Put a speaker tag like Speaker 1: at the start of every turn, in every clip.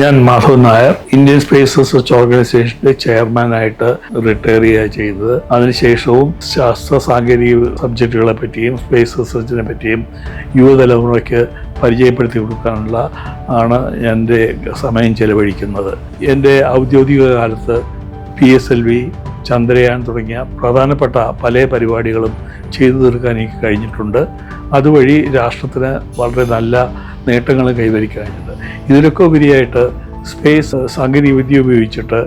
Speaker 1: ഞാൻ Madhav Nair Indian space research ഓർഗനൈസേഷന്റെ ചെയർമാനായിട്ട് റിട്ടയർ ചെയ്യുക ചെയ്തത്. അതിനുശേഷവും ശാസ്ത്ര സാങ്കേതിക സബ്ജക്റ്റുകളെ പറ്റിയും സ്പേസ് റിസർച്ചിനെ പറ്റിയും യുവതലമുറയ്ക്ക് പരിചയപ്പെടുത്തി കൊടുക്കാനുള്ള ആണ് എന്റെ സമയം ചെലവഴിക്കുന്നത്. എന്റെ ഔദ്യോഗിക കാലത്ത് P S L V Chandrayaan തുടങ്ങിയ പ്രധാനപ്പെട്ട പല പരിപാടികളും ചെയ്തു തീർക്കാൻ എനിക്ക് കഴിഞ്ഞിട്ടുണ്ട്. അതുവഴി രാഷ്ട്രത്തിന് വളരെ നല്ല നേട്ടങ്ങൾ കൈവരിക്കാൻ ഇതിനൊക്കെ ഉപരിയായിട്ട് സ്പേസ് സാങ്കേതിക വിദ്യ ഉപയോഗിച്ചിട്ട്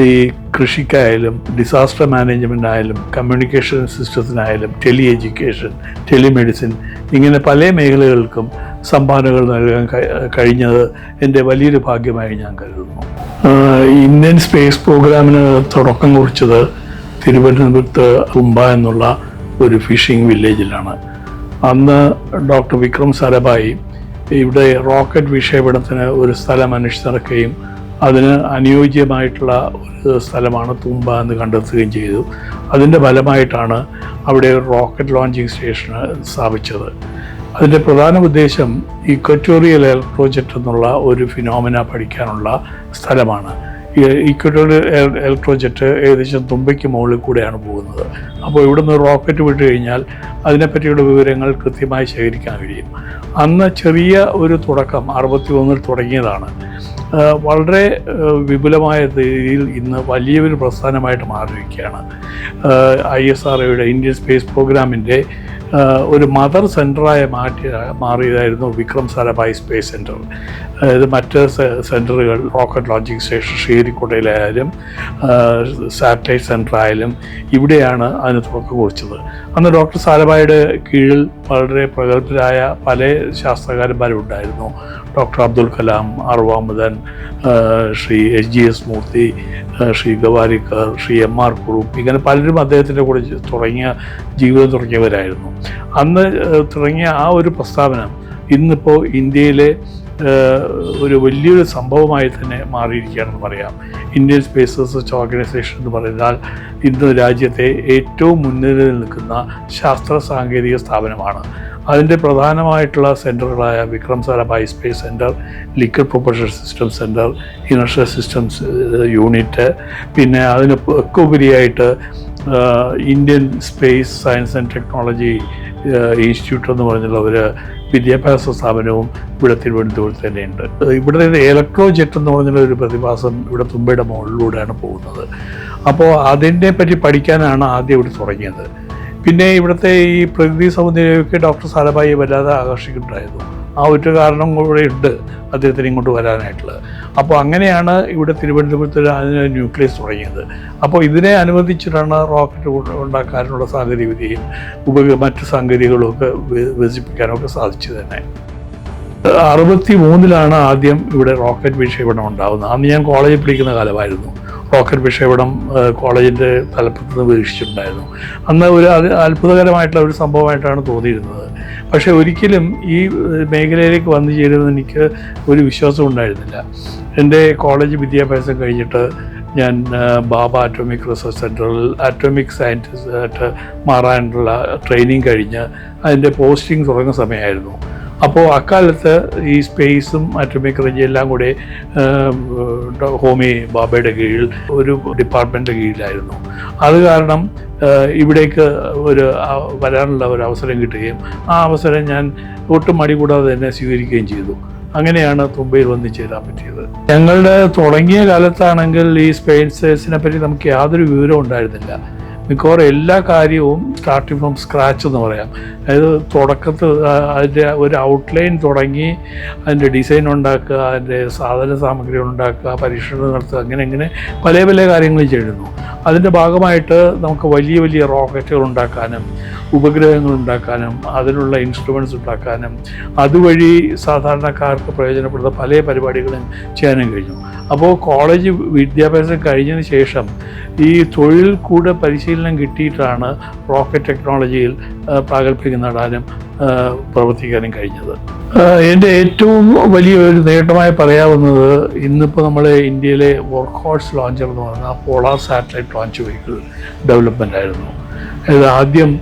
Speaker 1: ഈ കൃഷിക്കായാലും ഡിസാസ്റ്റർ മാനേജ്മെന്റ് കമ്മ്യൂണിക്കേഷൻ സിസ്റ്റത്തിനായാലും ടെലി എഡ്യൂക്കേഷൻ ടെലിമെഡിസിൻ ഇങ്ങനെ പല മേഖലകൾക്കും സംഭാവനകൾ നൽകാൻ കഴി- കഴിഞ്ഞത് എന്റെ വലിയൊരു ഭാഗ്യമായി ഞാൻ കരുതുന്നു. ഇന്ത്യൻ സ്പേസ് പ്രോഗ്രാമിന് തുടക്കം കുറിച്ചത് തിരുവനന്തപുരത്ത് തുമ്പ എന്നുള്ള ഒരു ഫിഷിംഗ് വില്ലേജിലാണ് അന്ന് ഡോക്ടർ വിക്രം സാരാഭായി ഇവിടെ റോക്കറ്റ് വിക്ഷേപണത്തിന് ഒരു സ്ഥലം അന്വേഷിച്ച് നടക്കുകയും അതിന് അനുയോജ്യമായിട്ടുള്ള ഒരു സ്ഥലമാണ് തുമ്പ എന്ന് കണ്ടെത്തുകയും ചെയ്തു. അതിന്റെ ഫലമായിട്ടാണ് അവിടെ ഒരു റോക്കറ്റ് ലോഞ്ചിങ് സ്റ്റേഷൻ സ്ഥാപിച്ചത്. അതിന്റെ പ്രധാന ഉദ്ദേശം ഇക്വറ്റോറിയൽ പ്രോജക്റ്റ് എന്നുള്ള ഒരു ഫിനോമിന പഠിക്കാനുള്ള സ്ഥലമാണ്. ഈ എയർ പ്രോജക്റ്റ് ഏകദേശം തുമ്പയ്ക്ക് മുകളിൽ കൂടെയാണ് പോകുന്നത്. അപ്പോൾ ഇവിടുന്ന് റോക്കറ്റ് വിട്ട് കഴിഞ്ഞാൽ അതിനെപ്പറ്റിയുള്ള വിവരങ്ങൾ കൃത്യമായി ശേഖരിക്കാൻ കഴിയും. അന്ന് ചെറിയ ഒരു തുടക്കം അറുപത്തി ഒന്നിൽ തുടങ്ങിയതാണ്. വളരെ വിപുലമായ രീതിയിൽ ഇന്ന് വലിയൊരു പ്രസ്ഥാനമായിട്ട് മാറിയിരിക്കുകയാണ്. ഐ എസ് ആർ ഒയുടെ ഇന്ത്യൻ സ്പേസ് പ്രോഗ്രാമിന്റെ ഒരു മദർ സെന്ററായി മാറ്റി മാറിയതായിരുന്നു വിക്രം സാരാഭായ് സ്പേസ് സെന്റർ അതായത് മറ്റ് സെന്ററുകൾ റോക്കറ്റ് ലോഞ്ചിങ് സ്റ്റേഷൻ ശ്രീഹരിക്കോട്ടയിലായാലും സാറ്റലൈറ്റ് സെന്ററായാലും ഇവിടെയാണ് അതിന് തുടക്കം കുറിച്ചത്. അന്ന് ഡോക്ടർ സാരാഭായിയുടെ കീഴിൽ വളരെ പ്രഗത്ഭരായ പല ശാസ്ത്രകാരന്മാരും ഉണ്ടായിരുന്നു doctor Abdul Kalam Aravamudan Shri H G S Murthy Shri Gowarikar Shri M R Kurup ഇങ്ങനെ പലരും അദ്ദേഹത്തിന്റെ കൂടെ തുടങ്ങിയ ജീവിതം തുടങ്ങിയവരായിരുന്നു. അന്ന് തുടങ്ങിയ ആ ഒരു പ്രസ്താവന ഇന്നിപ്പോൾ ഇന്ത്യയിലെ ഒരു വലിയൊരു സംഭവമായി തന്നെ മാറിയിരിക്കുകയാണെന്ന് പറയാം. ഇന്ത്യൻ സ്പേസ് റിസർച്ച് ഓർഗനൈസേഷൻ എന്ന് പറഞ്ഞാൽ ഇന്ന് രാജ്യത്തെ ഏറ്റവും മുന്നിൽ നിൽക്കുന്ന ശാസ്ത്ര സാങ്കേതിക സ്ഥാപനമാണ്. അതിന്റെ പ്രധാനമായിട്ടുള്ള സെന്ററുകളായ Vikram Sarabhai space centre liquid propulsion system centre inertial systems unit പിന്നെ അതിന് ഒക്കെ ഉപരിയായിട്ട് Indian space science and technology institute എന്ന് പറഞ്ഞുള്ള ഒരു വിദ്യാഭ്യാസ സ്ഥാപനവും ഇവിടെ തിരുവനന്തപുരത്ത് തന്നെയുണ്ട്. ഇവിടെ ഇലക്ട്രോ ജെറ്റ് എന്ന് പറഞ്ഞ ഒരു പ്രതിഭാസം ഇവിടെ തുമ്പയുടെ മുകളിലൂടെയാണ് പോകുന്നത്. അപ്പോൾ അതിനെ പറ്റി പഠിക്കാനാണ് ആദ്യം ഇവിടെ തുടങ്ങിയത്. പിന്നെ ഇവിടുത്തെ ഈ പ്രകൃതി സൗന്ദര്യമൊക്കെ ഡോക്ടർ സാലഭായി വല്ലാതെ ആകർഷിക്കുന്നുണ്ടായിരുന്നു. ആ ഒരു കാരണം കൂടെ ഉണ്ട് അദ്ദേഹത്തിന് ഇങ്ങോട്ട് വരാനായിട്ടുള്ളത്. അപ്പോൾ അങ്ങനെയാണ് ഇവിടെ തിരുവനന്തപുരത്ത് അതിന് ന്യൂക്ലിയസ് തുടങ്ങിയത്. അപ്പോൾ ഇതിനെ അനുവദിച്ചിട്ടാണ് റോക്കറ്റ് ഉണ്ടാക്കാനുള്ള സാങ്കേതികവിദ്യയും ഉപയോഗ മറ്റ് സാങ്കേതികങ്ങളും ഒക്കെ വികസിപ്പിക്കാനൊക്കെ സാധിച്ചു തന്നെ. അറുപത്തി മൂന്നിലാണ് ആദ്യം ഇവിടെ റോക്കറ്റ് വിക്ഷേപണം ഉണ്ടാകുന്നത് അന്ന് ഞാൻ കോളേജിൽ പഠിക്കുന്ന കാലമായിരുന്നു. റോക്കറ്റ് വിക്ഷേപണം കോളേജിന്റെ തലപ്പത്ത് നിന്ന് വീക്ഷിച്ചിട്ടുണ്ടായിരുന്നു. അന്ന് ഒരു അത് അത്ഭുതകരമായിട്ടുള്ള ഒരു സംഭവമായിട്ടാണ് തോന്നിയിരുന്നത്. പക്ഷേ ഒരിക്കലും ഈ മേഖലയിലേക്ക് വന്നു ചേരുന്ന എനിക്ക് ഒരു വിശ്വാസം ഉണ്ടായിരുന്നില്ല. എന്റെ കോളേജ് വിദ്യാഭ്യാസം കഴിഞ്ഞിട്ട് ഞാൻ ബാബ അറ്റോമിക് റിസർച്ച് സെന്ററിൽ ആറ്റോമിക് സയന്റിസ്റ്റായിട്ട് മാറാനുള്ള ട്രെയിനിങ് കഴിഞ്ഞ് അതിന്റെ പോസ്റ്റിംഗ് തുടങ്ങുന്ന സമയമായിരുന്നു. അപ്പോൾ അക്കാലത്ത് ഈ സ്പേസും ആറ്റമിക് എനർജി എല്ലാം കൂടെ ഹോമി ബാബയുടെ കീഴിൽ ഒരു ഡിപ്പാർട്ട്മെന്റിന്റെ കീഴിലായിരുന്നു. അത് കാരണം ഇവിടേക്ക് ഒരു വരാനുള്ള ഒരു അവസരം കിട്ടുകയും ആ അവസരം ഞാൻ ഒട്ടും മടി കൂടാതെ തന്നെ സ്വീകരിക്കുകയും ചെയ്തു. അങ്ങനെയാണ് തുമ്പയിൽ വന്ന് ചേരാൻ പറ്റിയത്. ഞങ്ങളുടെ തുടങ്ങിയ കാലത്താണെങ്കിൽ ഈ സ്പേസേഴ്സിനെ പറ്റി നമുക്ക് യാതൊരു വിവരവും ഉണ്ടായിരുന്നില്ല. മിക്കവാറും എല്ലാ കാര്യവും സ്റ്റാർട്ടിങ് ഫ്രം സ്ക്രാച്ച് എന്ന് പറയാം. അതായത് തുടക്കത്ത് അതിന്റെ ഒരു ഔട്ട്ലൈൻ തുടങ്ങി അതിന്റെ ഡിസൈൻ ഉണ്ടാക്കുക അതിന്റെ സാധന സാമഗ്രികൾ ഉണ്ടാക്കുക പരീക്ഷണം നടത്തുക അങ്ങനെ അങ്ങനെ പല പല കാര്യങ്ങൾ ചെയ്യുന്നു. അതിന്റെ ഭാഗമായിട്ട് നമുക്ക് വലിയ വലിയ റോക്കറ്റുകൾ ഉണ്ടാക്കാനും ഉപഗ്രഹങ്ങൾ ഉണ്ടാക്കാനും അതിനുള്ള ഇൻസ്ട്രുമെന്റ്സ് ഉണ്ടാക്കാനും അതുവഴി സാധാരണക്കാർക്ക് പ്രയോജനപ്പെടുന്ന പല പരിപാടികളും ചെയ്യാനും കഴിഞ്ഞു. അപ്പോൾ കോളേജ് വിദ്യാഭ്യാസം കഴിഞ്ഞതിന് ശേഷം ഈ തൊഴിൽ കൂടെ പരിശീലനം കിട്ടിയിട്ടാണ് റോക്കറ്റ് ടെക്നോളജിയിൽ പ്രാഗൽഭ്യം നേടാനും പ്രവർത്തിക്കാനും കഴിഞ്ഞത്. എന്റെ ഏറ്റവും വലിയ ഒരു നേട്ടമായി പറയാവുന്നത് ഇന്നിപ്പോൾ നമ്മൾ ഇന്ത്യയിലെ വർക്ക് ഹോഴ്സ് ലോഞ്ചർ എന്ന് പറഞ്ഞാൽ polar satellite launch vehicle development ആയിരുന്നു. അതായത് ആദ്യം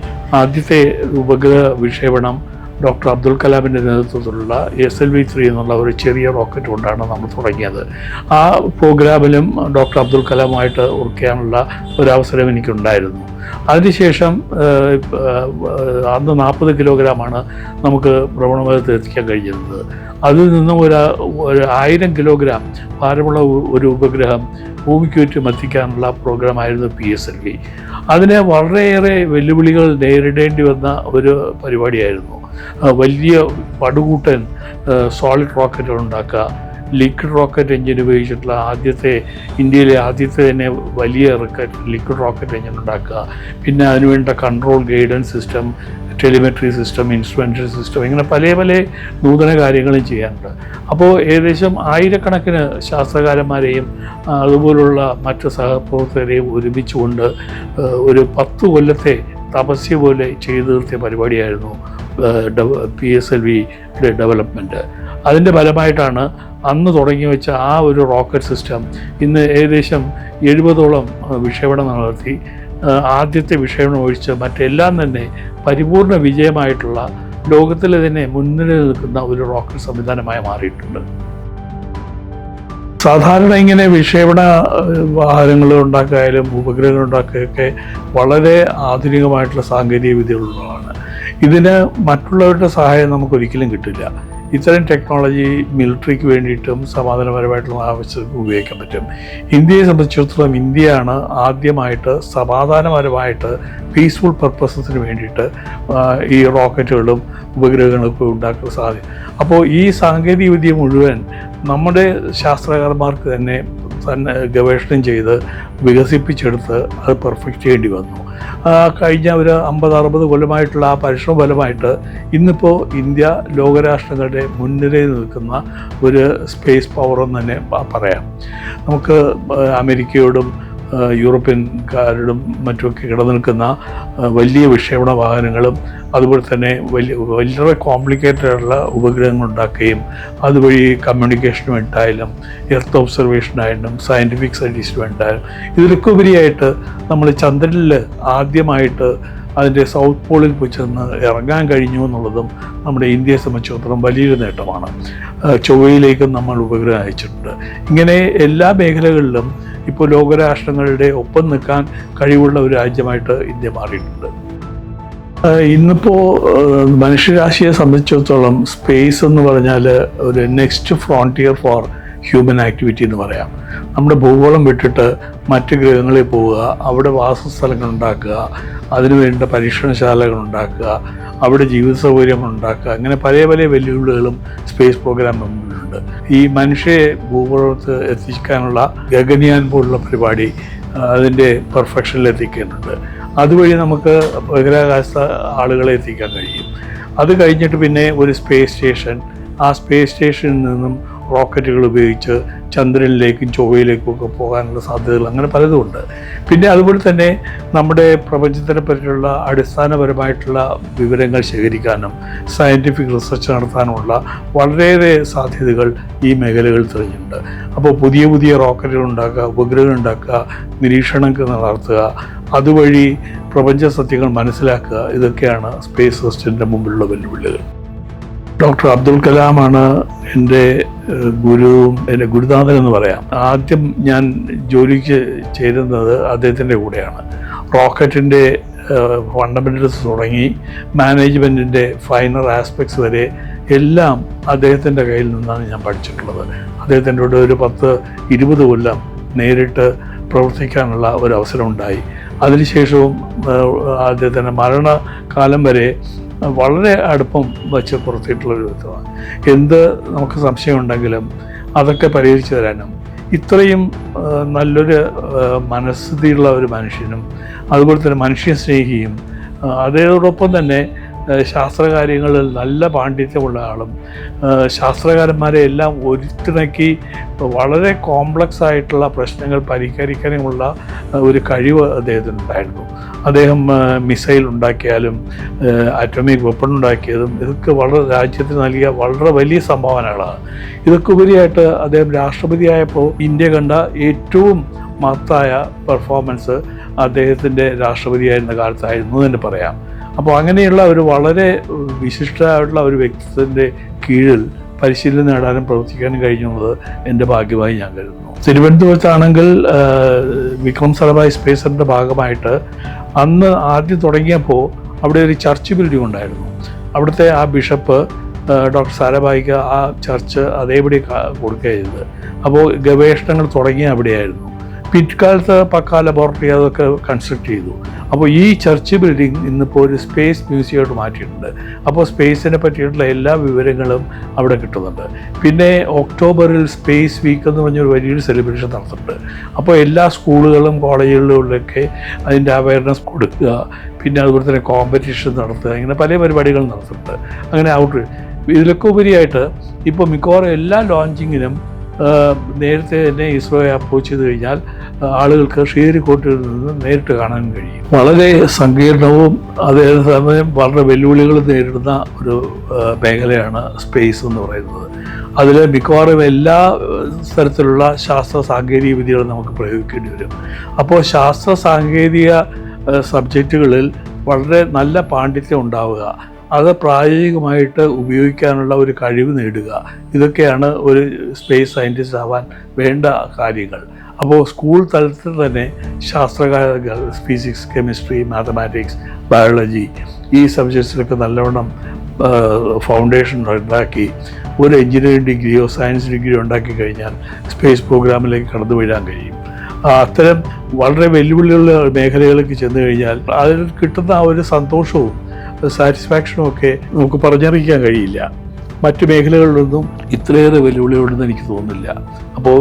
Speaker 1: ആദ്യത്തെ ഉപഗ്രഹ വിക്ഷേപണം ഡോക്ടർ അബ്ദുൽ കലാമിന്റെ നേതൃത്വത്തിലുള്ള എസ് എൽ വി ത്രീ എന്നുള്ള ഒരു ചെറിയ റോക്കറ്റ് കൊണ്ടാണ് നമ്മൾ തുടങ്ങിയത്. ആ പ്രോഗ്രാമിലും ഡോക്ടർ അബ്ദുൽ കലാമുമായിട്ട് ഉറക്കാനുള്ള ഒരവസരം എനിക്കുണ്ടായിരുന്നു. അതിനുശേഷം അന്ന് നാൽപ്പത് കിലോഗ്രാമാണ് നമുക്ക് ഭ്രമണപഥത്തിൽ എത്തിക്കാൻ കഴിഞ്ഞിരുന്നത്. അതിൽ നിന്നും ഒരു ഒരു ആയിരം കിലോഗ്രാം ഭാരമുള്ള ഒരു ഉപഗ്രഹം ഭൂമിക്ക് ചുറ്റും എത്തിക്കാനുള്ള പ്രോഗ്രാമായിരുന്നു പി എസ് എൽ വി അതിനെ വളരെയേറെ വെല്ലുവിളികൾ നേരിടേണ്ടി വന്ന ഒരു പരിപാടിയായിരുന്നു. വലിയ പടുകൂട്ടൻ സോളിഡ് റോക്കറ്റുകൾ ഉണ്ടാക്കുക ലിക്വിഡ് റോക്കറ്റ് എഞ്ചിൻ ഉപയോഗിച്ചിട്ടുള്ള ആദ്യത്തെ ഇന്ത്യയിലെ ആദ്യത്തെ തന്നെ വലിയ റോക്കറ്റ് ലിക്വിഡ് റോക്കറ്റ് എഞ്ചിൻ ഉണ്ടാക്കുക. പിന്നെ അതിനുവേണ്ട control guidance system telemetry system instrumentary system ഇങ്ങനെ പല പല നൂതന കാര്യങ്ങളും ചെയ്യാനുണ്ട്. അപ്പോൾ ഏകദേശം ആയിരക്കണക്കിന് ശാസ്ത്രകാരന്മാരെയും അതുപോലുള്ള മറ്റ് സഹപ്രവർത്തകരെയും ഒരുമിച്ചുകൊണ്ട് ഒരു പത്ത് കൊല്ലത്തെ തപസ്യ പോലെ ചെയ്തു തീർത്തിയ പരിപാടിയായിരുന്നു പി എസ് എൽ വിയുടെ ഡെവലപ്മെന്റ് അതിന്റെ ഫലമായിട്ടാണ് അന്ന് തുടങ്ങി വെച്ച ആ ഒരു റോക്കറ്റ് സിസ്റ്റം ഇന്ന് ഏകദേശം എഴുപതോളം വിക്ഷേപണം നടത്തി. ആദ്യത്തെ വിക്ഷേപണം ഒഴിച്ച് മറ്റെല്ലാം തന്നെ പരിപൂർണ വിജയമായിട്ടുള്ള ലോകത്തിലെ തന്നെ മുന്നിൽ നിൽക്കുന്ന ഒരു റോക്കറ്റ് സംവിധാനമായി മാറിയിട്ടുണ്ട്. സാധാരണ ഇങ്ങനെ വിക്ഷേപണ വാഹനങ്ങൾ ഉണ്ടാക്കായാലും ഉപഗ്രഹങ്ങൾ ഉണ്ടാക്കുകയൊക്കെ വളരെ ആധുനികമായിട്ടുള്ള സാങ്കേതിക വിദ്യകളുള്ളതാണ്. ഇതിന് മറ്റുള്ളവരുടെ സഹായം നമുക്കൊരിക്കലും കിട്ടില്ല. ഇത്തരം ടെക്നോളജി മിലിറ്ററിക്ക് വേണ്ടിയിട്ടും സമാധാനപരമായിട്ടുള്ള ആവശ്യത്തിന് ഉപയോഗിക്കാൻ പറ്റും. ഇന്ത്യയെ സംബന്ധിച്ചിടത്തോളം ഇന്ത്യയാണ് ആദ്യമായിട്ട് സമാധാനപരമായിട്ട് പീസ്ഫുൾ പർപ്പസസിന് വേണ്ടിയിട്ട് ഈ റോക്കറ്റുകളും ഉപഗ്രഹങ്ങളൊക്കെ ഉണ്ടാക്കാൻ സാധിക്കും അപ്പോൾ ഈ സാങ്കേതികവിദ്യ മുഴുവൻ നമ്മുടെ ശാസ്ത്രകാരന്മാർക്ക് തന്നെ തന്നെ ഗവേഷണം ചെയ്ത് വികസിപ്പിച്ചെടുത്ത് അത് പെർഫെക്റ്റ് ചെയ്യേണ്ടി വന്നു. കഴിഞ്ഞ ഒരു അമ്പത് അറുപത് കൊല്ലമായിട്ടുള്ള ആ പരിശ്രമ ഫലമായിട്ട് ഇന്നിപ്പോൾ ഇന്ത്യ ലോകരാഷ്ട്രങ്ങളുടെ മുൻനിരയിൽ നിൽക്കുന്ന ഒരു സ്പേസ് പവർ എന്ന് തന്നെ പറയാം. നമുക്ക് അമേരിക്കയോടും യൂറോപ്യൻകാരോടും മറ്റുമൊക്കെ കിടനിൽക്കുന്ന ആ, വലിയ വിക്ഷേപണ വാഹനങ്ങളും അതുപോലെ തന്നെ വലിയ വളരെ കോംപ്ലിക്കേറ്റഡ് ആയിട്ടുള്ള ഉപഗ്രഹങ്ങൾ ഉണ്ടാക്കുകയും അതുവഴി കമ്മ്യൂണിക്കേഷൻ വേണ്ടായാലും എർത്ത് ഒബ്സർവേഷനായാലും സയന്റിഫിക് സയന്റിസ്റ്റ് വേണ്ടായാലും ഇതിലൊക്കെ ഉപരിയായിട്ട് നമ്മൾ ചന്ദ്രനിൽ ആദ്യമായിട്ട് അതിന്റെ സൗത്ത് പോളിൽ പോയി ചെന്ന് ഇറങ്ങാൻ കഴിഞ്ഞു എന്നുള്ളതും നമ്മുടെ ഇന്ത്യയെ സംബന്ധിച്ചിടത്തോളം വലിയൊരു നേട്ടമാണ്. ചൊവ്വയിലേക്കും നമ്മൾ ഉപഗ്രഹം അയച്ചിട്ടുണ്ട്. ഇങ്ങനെ എല്ലാ മേഖലകളിലും ഇപ്പോൾ ലോകരാഷ്ട്രങ്ങളുടെ ഒപ്പം നിൽക്കാൻ കഴിവുള്ള ഒരു രാജ്യമായിട്ട് ഇന്ത്യ മാറിയിട്ടുണ്ട്. ഇന്നിപ്പോൾ മനുഷ്യരാശിയെ സംബന്ധിച്ചിടത്തോളം സ്പേസ് എന്ന് പറഞ്ഞാൽ ഒരു next frontier for human activity എന്ന് പറയാം. നമ്മുടെ ഭൂഗോളം വിട്ടിട്ട് മറ്റ് ഗ്രഹങ്ങളിൽ പോവുക അവിടെ വാസസ്ഥലങ്ങൾ ഉണ്ടാക്കുക അതിനുവേണ്ട പരീക്ഷണശാലകൾ ഉണ്ടാക്കുക അവിടെ ജീവിത സൗകര്യങ്ങൾ ഉണ്ടാക്കുക അങ്ങനെ പല പല വെല്ലുവിളികളും സ്പേസ് പ്രോഗ്രാം മുമ്പിലുണ്ട് ഈ മനുഷ്യയെ ഭൂഗോളത്ത് എത്തിക്കാനുള്ള ഗഗനിയാൻ പോലുള്ള പരിപാടി അതിന്റെ പെർഫെക്ഷനിൽ എത്തിക്കുന്നുണ്ട്. അതുവഴി നമുക്ക് ബഹിരാകാശ ആളുകളെ എത്തിക്കാൻ കഴിയും. അത് കഴിഞ്ഞിട്ട് പിന്നെ ഒരു സ്പേസ് സ്റ്റേഷൻ ആ സ്പേസ് സ്റ്റേഷനിൽ നിന്നും റോക്കറ്റുകൾ ഉപയോഗിച്ച് ചന്ദ്രനിലേക്കും ചൊവ്വയിലേക്കും ഒക്കെ പോകാനുള്ള സാധ്യതകൾ അങ്ങനെ പലതുമുണ്ട് പിന്നെ അതുപോലെ തന്നെ നമ്മുടെ പ്രപഞ്ചത്തിനെ പറ്റിയുള്ള അടിസ്ഥാനപരമായിട്ടുള്ള വിവരങ്ങൾ ശേഖരിക്കാനും സയന്റിഫിക് റിസർച്ച് നടത്താനുമുള്ള വളരെയേറെ സാധ്യതകൾ ഈ മേഖലകളിൽ തെളിഞ്ഞിട്ടുണ്ട്. അപ്പോൾ പുതിയ പുതിയ റോക്കറ്റുകൾ ഉണ്ടാക്കുക ഉപഗ്രഹങ്ങൾ ഉണ്ടാക്കുക നിരീക്ഷണങ്ങൾ നടത്തുക അതുവഴി പ്രപഞ്ച സത്യങ്ങൾ മനസ്സിലാക്കുക ഇതൊക്കെയാണ് സ്പേസ് സിസ്റ്റത്തിന്റെ മുമ്പിലുള്ള വെല്ലുവിളികൾ. ഡോക്ടർ അബ്ദുൽ കലാമാണ് എന്റെ ഗുരുവും എന്റെ ഗുരുനാഥൻ എന്ന് പറയാം. ആദ്യം ഞാൻ ജോലിക്ക് ചേരുന്നത് അദ്ദേഹത്തിന്റെ കൂടെയാണ്. റോക്കറ്റിന്റെ ഫണ്ടമെന്റൽസ് തുടങ്ങി മാനേജ്മെന്റിന്റെ ഫൈനൽ ആസ്പെക്ട്സ് വരെ എല്ലാം അദ്ദേഹത്തിന്റെ കയ്യിൽ നിന്നാണ് ഞാൻ പഠിച്ചിട്ടുള്ളത്. അദ്ദേഹത്തിന്റെ കൂടെ ഒരു പത്ത് ഇരുപത് കൊല്ലം നേരിട്ട് പ്രവർത്തിക്കാനുള്ള ഒരു അവസരം ഉണ്ടായി. അതിനുശേഷവും അദ്ദേഹത്തിന്റെ മരണകാലം വരെ വളരെ അടുപ്പം വച്ച് പുറത്തിട്ടുള്ള ഒരു വ്യക്തമാണ്. എന്ത് നമുക്ക് സംശയം ഉണ്ടെങ്കിലും അതൊക്കെ പരിഹരിച്ചു തരാനും ഇത്രയും നല്ലൊരു മനസ്ഥിതിയുള്ള ഒരു മനുഷ്യനും അതുപോലെ തന്നെ മനുഷ്യ സ്നേഹിയും അതോടൊപ്പം തന്നെ ശാസ്ത്രകാര്യങ്ങളിൽ നല്ല പാണ്ഡിത്യമുള്ള ആളും ശാസ്ത്രകാരന്മാരെ എല്ലാം ഒരുത്തിണക്കി വളരെ കോംപ്ലക്സ് ആയിട്ടുള്ള പ്രശ്നങ്ങൾ പരിഹരിക്കാനുമുള്ള ഒരു കഴിവ് അദ്ദേഹത്തിനുണ്ടായിരുന്നു. അദ്ദേഹം മിസൈൽ ഉണ്ടാക്കിയാലും അറ്റോമിക് വെപ്പൺ ഉണ്ടാക്കിയതും ഇതൊക്കെ വളരെ രാജ്യത്തിന് നൽകിയ വളരെ വലിയ സംഭാവനകളാണ്. ഇതൊക്കെ ഉപരിയായിട്ട് അദ്ദേഹം രാഷ്ട്രപതിയായപ്പോൾ ഇന്ത്യ കണ്ട ഏറ്റവും മഹത്തായ പെർഫോമൻസ് അദ്ദേഹത്തിന്റെ രാഷ്ട്രപതിയായിരുന്ന കാലത്തായിരുന്നു എന്ന് പറയാം. അപ്പോൾ അങ്ങനെയുള്ള ഒരു വളരെ വിശിഷ്ടമായിട്ടുള്ള ഒരു വ്യക്തിത്വത്തിന്റെ കീഴിൽ പരിശീലനം നേടാനും പ്രവർത്തിക്കാനും കഴിഞ്ഞുള്ളത് എന്റെ ഭാഗ്യമായി ഞാൻ കരുതുന്നു. തിരുവനന്തപുരത്താണെങ്കിൽ വിക്രം സാരാഭായ് സ്പേസ് സെന്ററിന്റെ ഭാഗമായിട്ട് അന്ന് ആദ്യം തുടങ്ങിയപ്പോൾ അവിടെ ഒരു ചർച്ച് ബിൽഡിംഗ് ഉണ്ടായിരുന്നു. അവിടുത്തെ ആ ബിഷപ്പ് ഡോക്ടർ സാരഭായിക്ക് ആ ചർച്ച് അതേപടി കൊടുക്കുക ചെയ്തത് അപ്പോൾ ഗവേഷണങ്ങൾ തുടങ്ങിയ അവിടെയായിരുന്നു. പിൽക്കാലത്ത് പക്ക ലബോറട്ടറി അതൊക്കെ കൺസ്ട്രക്ട് ചെയ്തു. അപ്പോൾ ഈ ചർച്ച് ബിൽഡിംഗ് ഇന്നിപ്പോൾ ഒരു സ്പേസ് മ്യൂസിയമായിട്ട് മാറ്റിയിട്ടുണ്ട്. അപ്പോൾ സ്പേസിനെ പറ്റിയിട്ടുള്ള എല്ലാ വിവരങ്ങളും അവിടെ കിട്ടുന്നുണ്ട്. പിന്നെ ഒക്ടോബറിൽ സ്പേസ് വീക്ക് എന്ന് പറഞ്ഞൊരു വലിയൊരു സെലിബ്രേഷൻ നടത്തുന്നുണ്ട്. അപ്പോൾ എല്ലാ സ്കൂളുകളും കോളേജുകളിലൊക്കെ അതിന്റെ അവയർനെസ് കൊടുക്കുക. പിന്നെ അതുപോലെ തന്നെ കോമ്പറ്റീഷൻ നടത്തുക. ഇങ്ങനെ പല പരിപാടികൾ നടത്തുന്നുണ്ട്. അങ്ങനെ ഔട്ട് ഇതിലൊക്കെ ഉപരിയായിട്ട് ഇപ്പോൾ മിക്കവാറും എല്ലാ ലോഞ്ചിങ്ങിനും നേരത്തെ തന്നെ ഇസ്രോയെ അപ്രോച്ച് ചെയ്ത് കഴിഞ്ഞാൽ ആളുകൾക്ക് ശ്രീഹരിക്കോട്ടയിൽ നിന്ന് നേരിട്ട് കാണാൻ കഴിയും. വളരെ സങ്കീർണവും അതേസമയം വളരെ വെല്ലുവിളികൾ നേരിടുന്ന ഒരു മേഖലയാണ് സ്പേസ് എന്ന് പറയുന്നത്. അതിൽ മിക്കവാറും എല്ലാ തരത്തിലുള്ള ശാസ്ത്ര സാങ്കേതിക വിദ്യകളും നമുക്ക് പ്രയോഗിക്കേണ്ടി വരും. അപ്പോൾ ശാസ്ത്ര സാങ്കേതിക സബ്ജക്റ്റുകളിൽ വളരെ നല്ല പാണ്ഡിത്യം ഉണ്ടാവുക അത് പ്രായോഗികമായിട്ട് ഉപയോഗിക്കാനുള്ള ഒരു കഴിവ് നേടുക ഇതൊക്കെയാണ് ഒരു സ്പേസ് സയന്റിസ്റ്റ് ആവാൻ വേണ്ട കാര്യങ്ങൾ. അപ്പോൾ സ്കൂൾ തലത്തിൽ തന്നെ ശാസ്ത്രകാരകൾ ഫിസിക്സ് കെമിസ്ട്രി മാത്തമാറ്റിക്സ് ബയോളജി ഈ സബ്ജക്ട്സിലൊക്കെ നല്ലവണ്ണം ഫൗണ്ടേഷൻ ഉണ്ടാക്കി ഒരു എഞ്ചിനീയറിംഗ് ഡിഗ്രിയോ സയൻസ് ഡിഗ്രിയോ ഉണ്ടാക്കി കഴിഞ്ഞാൽ സ്പേസ് പ്രോഗ്രാമിലേക്ക് കടന്നു വീഴാൻ കഴിയും. അത്തരം വളരെ വെല്ലുവിളിയുള്ള മേഖലകളിലേക്ക് ചെന്ന് കഴിഞ്ഞാൽ അതിൽ കിട്ടുന്ന ആ ഒരു സന്തോഷവും സാറ്റിസ്ഫാക്ഷനും ഒക്കെ നമുക്ക് പറഞ്ഞറിയിക്കാൻ കഴിയില്ല. മറ്റു മേഖലകളിലൊന്നും ഇത്രയേറെ വെല്ലുവിളികളുണ്ടെന്ന് എനിക്ക് തോന്നുന്നില്ല. അപ്പോൾ